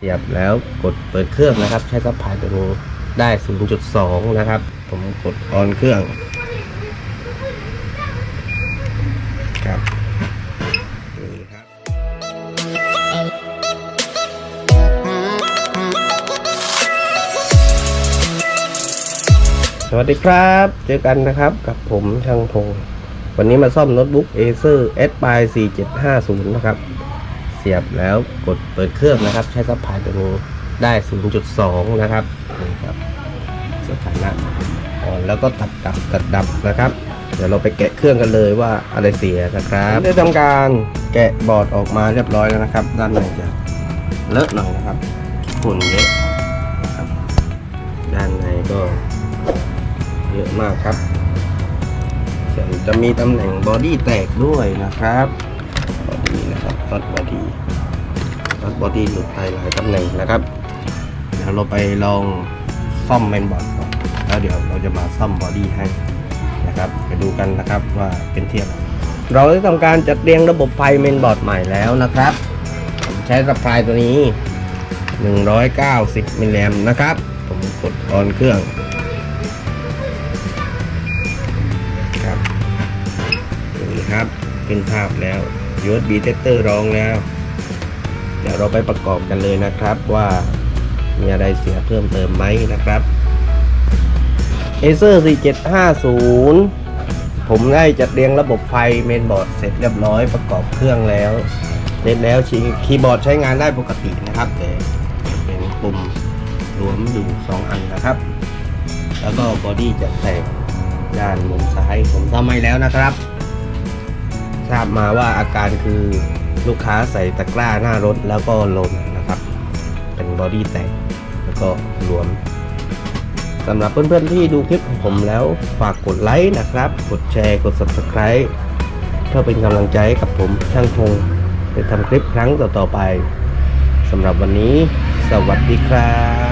เสียบแล้วกดเปิดเครื่องนะครับ ใช้ซับพลายตัวนี้ได้ 0.2 นะครับ ผมกดออนเครื่องครับนี่ครับ สวัสดีครับ เจอกันนะครับกับผมช่างพง วันนี้มาซ่อมโน้ตบุ๊ก Acer S by 4750 นะครับ เสียบแล้วกดเปิดเครื่องนะครับ ใช้ซับพายตัวนี้ได้ 0.2 นะครับนี่ครับสถานะอ่อนแล้วก็ตัดดับตัดดับนะครับ เดี๋ยวเราไปแกะเครื่องกันเลยว่าอะไรเสียนะครับ ได้ทำการแกะบอร์ดออกมาเรียบร้อยแล้วนะครับ ด้านในจะเลอะหน่อยนะครับฝุ่นเยอะนะครับ ด้านในก็เยอะมากครับจะมีตำแหน่งบอดี้แตกด้วยนะครับ นะครับน็อตบอดี้น็อตบอดี้หลุดไปหลายตำแหน่งนะครับ เดี๋ยวเราไปลองซ่อมเมนบอร์ดก่อนแล้วเดี๋ยวเราจะมาซ่อมบอดี้ให้นะครับไปดูกันนะครับว่าเป็นเทียบเราได้ทำการจัดเรียงระบบไฟเมนบอร์ดใหม่แล้วนะครับผมใช้สปายตัวนี้ 190มิลลิแอมป์นะครับ ผมกดออนเครื่องครับนี่ครับขึ้นภาพแล้ว USB tester รองแล้ว เดี๋ยวเราไปประกอบกันเลยนะครับว่ามีอะไรเสียเพิ่มเติมไหมนะครับ Acer 4750 ผมได้จัดเรียงระบบไฟเมนบอร์ดเสร็จเรียบร้อยประกอบเครื่องแล้ว เสร็จแล้วชีคีย์บอร์ดใช้งานได้ปกตินะครับแต่เป็นปุ่มรวมอยู่ 2 อันนะครับ แล้วก็บอดี้จะแตกด้านมุมซ้ายผมทำให้แล้วนะครับ ทราบมาว่าอาการคือลูกค้าใส่ตะกร้าหน้ารถแล้วก็ล่นะครับ เป็นบอดี้แตกแล้วก็รวมสำหรับเพื่อนๆที่ดูคลิปของผมแล้วฝากกดไลค์นะครับ กดแชร์ กด subscribe เพื่อเป็นกำลังใจกับผมช่างพงจะทำคลิปครั้งต่อๆไปสำหรับวันนี้ สวัสดีครับ